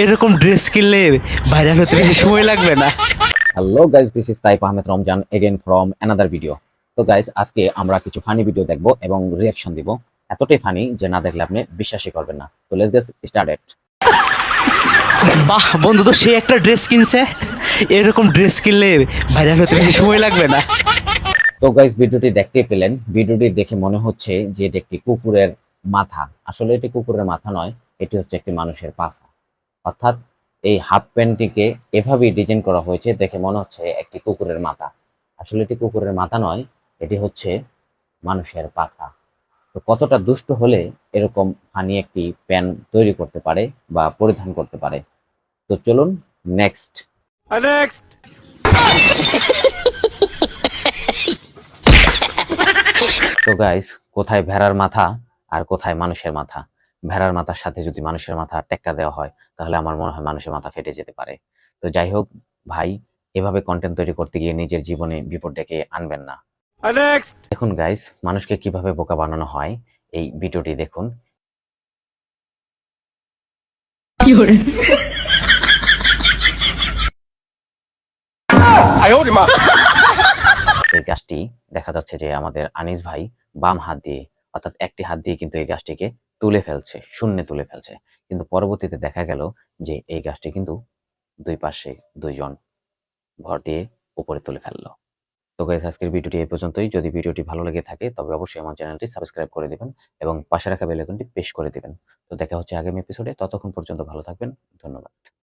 এরকম ড্রেস কিনলে ভাইরাল হতে বেশি সময় লাগবে না। Hello guys this is Taib Ahmed Ramzan again from another video তো গাইজ আজকে আমরা কিছু ফানি ভিডিও দেখব এবং রিয়াকশন দিব। এতটাই ফানি যে না দেখলে আপনি বিশ্বাসই করবেন না। তো লেটস গেট স্টার্টেড বাহ বন্ধু তো সে একটা ড্রেস কিনছে। এরকম ড্রেস কিনলে ভাইরাল হতে বেশি সময় লাগবে না। তো গাইজ ভিডিওটি দেখতে পেলেন। ভিডিওটি দেখে মনে হচ্ছে যে এটি একটি কুকুরের মাথা। আসলে এটি কুকুরের মাথা নয় এটি হচ্ছে একটি মানুষের পাছা অর্থাৎ এই হাফ প্যান্টটিকে এভাবেই ডিজাইন করা হয়েছে দেখে মনে হচ্ছে একটি কুকুরের মাথা। আসলে এটি কুকুরের মাথা নয় এটি হচ্ছে মানুষের পাছা তো কতটা দুষ্ট হলে এরকম ফানি একটি প্যান্ট তৈরি করতে পারে বা পরিধান করতে পারে? তো চলুন নেক্সট নেক্সট তো গাইস কোথায় ভেড়ার মাথা আর কোথায় মানুষের মাথা? ভেড়ার মাথার সাথে যদি মানুষের মাথা টেক্কা দেওয়া হয় তাহলে আমার মনে হয় মানুষের মাথা ফেটে যেতে পারে। তো যাই হোক ভাই এভাবে কন্টেন্ট তৈরি করতে গিয়ে নিজের জীবনে বিপদ ডেকে আনবেন না। দেখুন গাইস মানুষকে কীভাবে বোকা বানানো হয় এই ভিডিওটি দেখুন। এই গাছটি দেখা যাচ্ছে যে আমাদের আনিস ভাই বাম হাত দিয়ে অর্থাৎ একটি হাত দিয়ে কিন্তু এই গাছটিকে তুলে ফেলছে, শূন্যে তুলে ফেলছে। কিন্তু পরবর্তীতে দেখা গেল যে এই গাছটি কিন্তু দুই পাশে দুইজন ভর দিয়ে উপরে তুলে ফেলল। তো গাইস আজকের ভিডিওটি এই পর্যন্তই। যদি ভিডিওটি ভালো লেগে থাকে, তবে অবশ্যই আমার চ্যানেলটি সাবস্ক্রাইব করে দিবেন এবং পাশে রাখা বেল আইকনটি প্রেস করে দিবেন। তো দেখা হচ্ছে আগামী এপিসোডে ততক্ষণ পর্যন্ত ভালো থাকবেন। ধন্যবাদ।